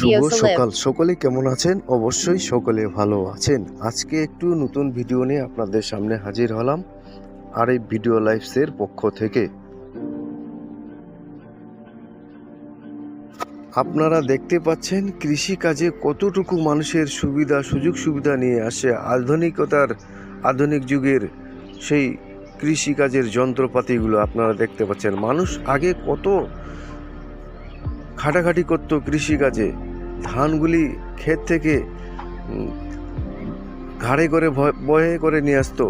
শুভ. সকাল। সকলে কেমন আছেন? অবশ্যই সকলে ভালো আছেন। আজকে একটু নতুন ভিডিও নিয়ে আপনাদের সামনে হাজির হলাম আর এই ভিডিও লাইফসের পক্ষ থেকে। আপনারা দেখতে পাচ্ছেন কৃষি কাজে কতটুকু মানুষের সুবিধা সুযোগ সুবিধা নিয়ে আসে আধুনিকতার আধুনিক যুগের সেই কৃষি কাজের যন্ত্রপাতিগুলো আপনারা দেখতে পাচ্ছেন। মানুষ আগে কত খাটাখাটি করতো কৃষিকাজে। ধানগুলি ক্ষেত থেকে ঘাড়ে করে বয়ে করে নিয়ে আসতো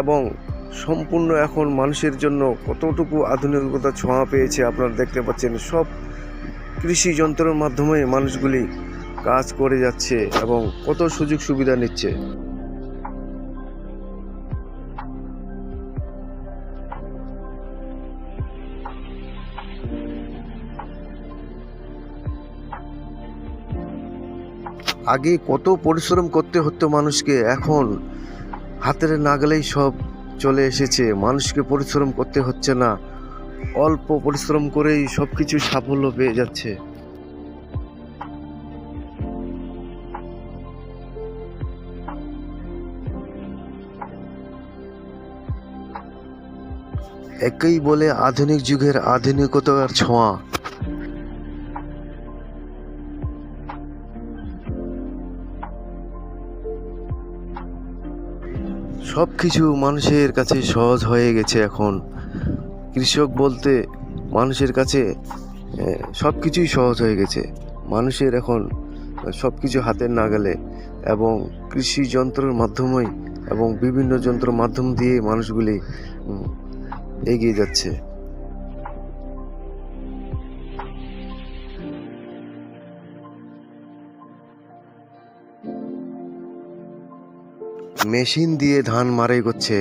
এবং সম্পূর্ণ এখন মানুষের জন্য কতটুকু আধুনিকতা ছোঁয়া পেয়েছে আপনারা দেখতে পাচ্ছেন। সব কৃষি যন্ত্রের মাধ্যমে মানুষগুলি কাজ করে যাচ্ছে এবং কত সুযোগ সুবিধা নিচ্ছে। আগে কত পরিশ্রম করতে হতো মানুষকে, এখন হাতের নাগালেই সব চলে এসেছে। মানুষকে পরিশ্রম করতে হচ্ছে না। অল্প পরিশ্রম করেই সব কিছু সাফল্য পেয়ে যাচ্ছে। একেই বলে আধুনিক যুগের আধুনিকতার ছোঁয়া। সব কিছু মানুষের কাছে সহজ হয়ে গেছে এখন। কৃষক বলতে মানুষের কাছে সব কিছুই সহজ হয়ে গেছে। মানুষের এখন সব কিছু হাতের নাগালে এবং কৃষি যন্ত্রের মাধ্যমেই এবং বিভিন্ন যন্ত্র মাধ্যম দিয়ে মানুষগুলি এগিয়ে যাচ্ছে। মেশিন দিয়ে ধান মারাই করছে।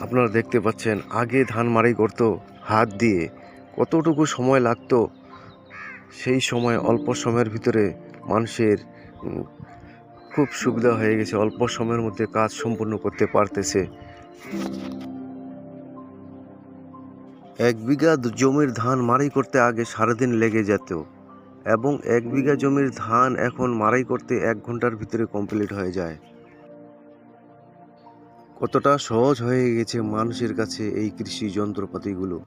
আপনারা দেখতে পাচ্ছেন, আগে ধান মারাই করতো, হাত দিয়ে। কতটুকু সময় লাগতো, সেই সময় অল্প সময়ের ভিতরে মানুষের খুব সুবিধা হয়ে গেছে, অল্প সময়ের মধ্যে কাজ সম্পূর্ণ করতে পারতেছে। এক বিঘা জমির ধান মারাই করতে আগে সারাদিন লেগে যেত এবং এক বিঘা জমির ধান এখন মারাই করতে এক ঘণ্টার ভিতরে কমপ্লিট হয়ে যায়। কতটা সহজ হয়ে গেছে মানুষের কাছে এই কৃষি যন্ত্রপাতিগুলো?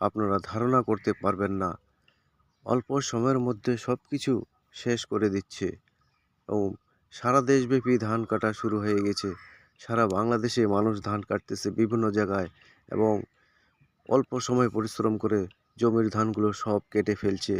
আপনারা ধারণা করতে পারবেন না। অল্প সময়ের মধ্যে সব কিছু শেষ করে দিচ্ছে। এবং সারা দেশব্যাপী ধান কাটা শুরু হয়ে গেছে। সারা বাংলাদেশে মানুষ ধান কাটতেছে বিভিন্ন জায়গায় এবং অল্প সময় পরিশ্রম করে জমির ধানগুলো সব কেটে ফেলছে।